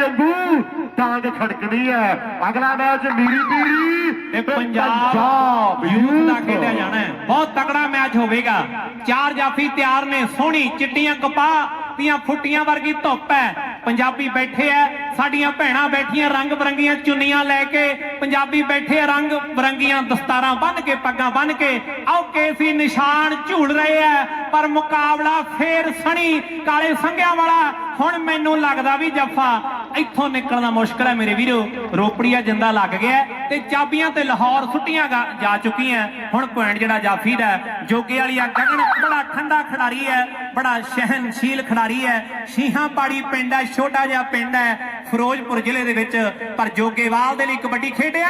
ਜੰਗੂ ਟਾਂਗ ਖੜਕਦੀ ਹੈ। ਅਗਲਾ ਮੈਚ ਮੀਰੀ ਪੀਰੀ ਤੇ ਪੰਜਾਬ ਯੂਥ ਦਾ ਖੇਡਿਆ ਜਾਣਾ ਹੈ। ਬਹੁਤ ਤਕੜਾ ਮੈਚ ਹੋਵੇਗਾ। ਚਾਰ ਜਾਫੀ ਤਿਆਰ ਨੇ ਸੋਹਣੀ ਚਿੱਟੀਆਂ ਕਪਾਹ ਦੀਆਂ ਫੁੱਟੀਆਂ ਵਰਗੀ ਧੁੱਪ ਹੈ। ਪੰਜਾਬੀ ਬੈਠੇ ਐ ਸਾਡੀਆਂ ਭੈਣਾਂ ਬੈਠੀਆਂ ਰੰਗ ਬਰੰਗੀਆਂ ਚੁੰਨੀਆਂ ਲੈ ਕੇ ਪੰਜਾਬੀ ਬੈਠੇ ਰੰਗ ਬਰੰਗੀਆਂ ਦਸਤਾਰਾਂ ਬੰਨ ਕੇ ਪੱਗਾਂ ਬੰਨ ਕੇ ਆਓ ਕੇਸੀ ਨਿਸ਼ਾਨ ਝੂਲ ਰਹੇ ਐ ਪਰ ਮੁਕਾਬਲਾ ਫੇਰ ਸਣੀ ਕਾਲੇ ਸੰਘਿਆਂ ਵਾਲਾ। ਹੁਣ ਮੈਨੂੰ ਲੱਗਦਾ ਵੀ ਜੱਫਾ ਇੱਥੋਂ ਨਿਕਲਣਾ ਮੁਸ਼ਕਲ ਹੈ ਮੇਰੇ ਵੀਰੋ। ਰੋਪੜੀਆ ਜਿੰਦਾ ਲੱਗ ਗਿਆ ਤੇ ਚਾਬੀਆਂ ਤੇ ਲਾਹੌਰ ਸੁੱਟੀਆਂ ਜਾ ਚੁੱਕੀਆਂ ਹੁਣ ਪੁਆਇੰਟ ਜਿਹੜਾ ਜਾਫੀ ਦਾ ਹੈ, ਜੋਗੇ ਵਾਲੀ ਆ ਗਗਨ ਬੜਾ ਠੰਡਾ ਖਿਡਾਰੀ ਹੈ ਬੜਾ ਸਹਿਨਸ਼ੀਲ ਖਿਡਾਰੀ ਹੈ। ਸ਼ੀਹਾਂ ਪਾੜੀ ਪਿੰਡ ਹੈ ਛੋਟਾ ਜਿਹਾ ਪਿੰਡ ਹੈ। ਫਿਰੋਜ਼ਪੁਰ ਜ਼ਿਲ੍ਹੇ ਦੇ ਵਿੱਚ, ਪਰ ਜੋਗੇਵਾਲ ਦੇ ਲਈ ਕਬੱਡੀ ਖੇਡਿਆ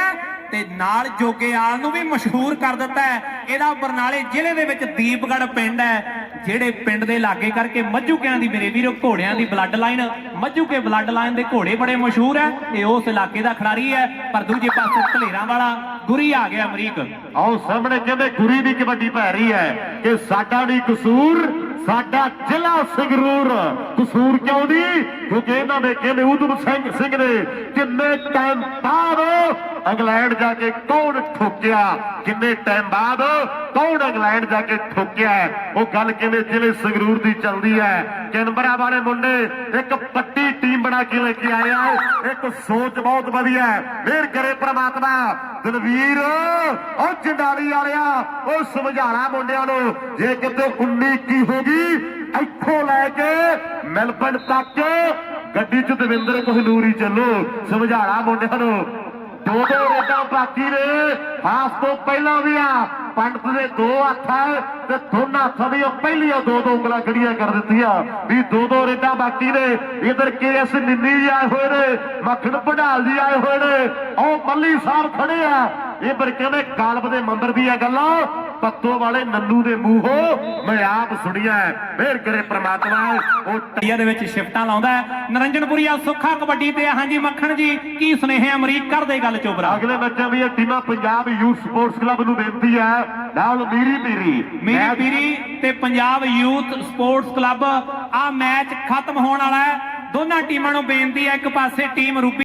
ਤੇ ਨਾਲ ਜੋਗੇਵਾਲ ਨੂੰ ਵੀ ਮਸ਼ਹੂਰ ਕਰ ਦਿੱਤਾ ਹੈ। ਇਹਦਾ ਬਰਨਾਲੇ ਜ਼ਿਲ੍ਹੇ ਦੇ ਵਿੱਚ ਦੀਪਗੜ੍ਹ ਪਿੰਡ ਹੈ, ਜਿਹੜੇ ਪਿੰਡ ਦੇ ਲਾਗੇ ਕਰਕੇ ਮੱਝੂਕਿਆਂ ਦੀ ਮੇਰੇ ਵੀਰੋ, ਘੋੜਿਆਂ ਦੀ blood line Majjuke blood line ਦੇ ਘੋੜੇ ਬੜੇ ਮਸ਼ਹੂਰ ਹੈ ਇਹ ਉਸ ਇਲਾਕੇ ਦਾ ਖਿਡਾਰੀ ਹੈ, ਪਰ ਦੂਜੇ ਪਾਸੇ ਧਲੇਰਾਂ ਵਾਲਾ ਗੁਰੀ ਆ ਗਿਆ ਅਮਰੀਕ। ਆਓ ਸਾਹਮਣੇ ਕਹਿੰਦੇ ਗੁਰੀ ਦੀ ਕਬੱਡੀ ਪੈ ਰਹੀ ਹੈ ਕਿ ਸਾਡਾ ਨਹੀਂ ਕਸੂਰ ਸਾਡਾ ਜ਼ਿਲ੍ਹਾ ਸੰਗਰੂਰ। ਕਸੂਰ ਕਿਉਂ ਨਹੀਂ ਕਿਉਂਕਿ ਇਹਨਾਂ ਨੇ ਕਹਿੰਦੇ ਉਦਮ ਸਿੰਘ ਸਿੰਘ ਨੇ ਕਿੰਨੇ ਟਾਈਮ ਬਾਅਦ ਇੰਗਲੈਂਡ ਜਾ ਕੇ ਕੌਣ ਠੋਕਿਆ? ਕਿੰਨੇ ਟਾਈਮ ਬਾਅਦ ਕੌਣ ਇੰਗਲੈਂਡ ਜਾ ਕੇ ਠੋਕਿਆ ਉਹ ਗੱਲ ਕਿਵੇਂ ਜ਼ਿਲ੍ਹੇ ਸੰਗਰੂਰ ਦੀ ਚੱਲਦੀ ਹੈ? ਕਿਨਬਰਾ ਵਾਲੇ ਮੁੰਡੇ, ਇੱਕ ਪੱਟੀ ਟੀਮ ਬਣਾ ਕੇ ਲੈ ਕੇ ਆਏ ਆ ਇੱਕ ਸੋਚ ਬਹੁਤ ਵਧੀਆ ਹੈ। ਕਰੇ ਪ੍ਰਮਾਤਮਾ, ਦਲਵੀਰ, ਉਹ ਜੰਡਾਲੀ ਵਾਲਿਆ, ਉਹ ਸਮਝਾਣਾ ਮੁੰਡਿਆਂ ਨੂੰ, ਜੇ ਕਿਤੇ 19 ਕੀ ਹੋ ਗਈ, ਇੱਥੋਂ ਲੈ ਕੇ ਮੈਲਬਨ ਤੱਕ, ਗੱਡੀ 'ਚ ਦਵਿੰਦਰ ਕੋਹਨੂਰ ਹੀ ਚੱਲੋ ਸਮਝਾਣਾ ਮੁੰਡਿਆਂ ਨੂੰ। ਦੋ ਦੋ ਰੇਡਾਂ ਬਾਕੀ ਨੇ। ਹਾਸ ਤੋਂ ਪਹਿਲਾਂ ਵੀ ਆ, ਪੰਡਤ ਦੇ ਦੋ ਹੱਥ ਆ ਤੇ ਦੋਨਾਂ ਹੱਥਾਂ ਦੀਆਂ ਪਹਿਲੀਆਂ ਦੋ ਦੋ ਉਂਗਲਾਂ ਖੜੀਆਂ ਕਰ ਦਿੱਤੀਆਂ। ਵੀ ਦੋ ਦੋ ਰੇਡਾਂ ਬਾਕੀ ਨੇ। ਇਧਰ ਕੇਐਸ ਨਿੰਨੀ ਜੀ ਆਏ ਹੋਏ ਨੇ, ਮੱਖਣ ਭੰਡਾਲ ਜੀ ਆਏ ਹੋਏ ਨੇ। ਉਹ ਮੱਲੀ ਸਾਹਿਬ ਖੜੇ ਆ। ਇਹ ਪਰ ਕਹਿੰਦੇ ਕਾਲਬ ਦੇ ਮੰਦਰ ਦੀਆਂ ਗੱਲਾਂ। ਪੱਤੋ ਵਾਲੇ ਨੰਨੂ ਦੇ ਮੂੰਹੋਂ ਮੈਂ ਆਪ ਸੁਣੀਆਂ ਹੈ। ਮਿਹਰ ਕਰੇ ਪ੍ਰਮਾਤਮਾ ਉਹ ਇੰਡੀਆ ਦੇ ਵਿੱਚ ਸ਼ਿਫਟਾਂ ਲਾਉਂਦਾ ਹੈ। ਨਰਿੰਜਨਪੁਰੀਆ ਸੁੱਖਾ ਕਬੱਡੀ ਤੇ ਹਾਂਜੀ ਮੱਖਣ ਜੀ ਕੀ ਸੁਨੇਹੇ ਅਮਰੀਕ ਕਰਦੇ ਗੱਲ ਚੋਬਰਾ ਅਗਲੇ ਮੈਚਾਂ ਦੀਆਂ ਟੀਮਾਂ ਪੰਜਾਬ ਯੂਥ ਸਪੋਰਟਸ ਕਲੱਬ ਨੂੰ ਬੇਨਤੀ ਹੈ। ਨਾਲ ਮੀਰੀ ਪੀਰੀ। ਮੇਰੀ ਪੀਰੀ ਤੇ ਪੰਜਾਬ ਯੂਥ ਸਪੋਰਟਸ ਕਲੱਬ। ਆ ਮੈਚ ਖਤਮ ਹੋਣ ਵਾਲਾ ਹੈ। ਦੋਨਾਂ ਟੀਮਾਂ ਨੂੰ ਬੇਨਤੀ ਹੈ ਇੱਕ ਪਾਸੇ ਟੀਮ ਰੂਪੀ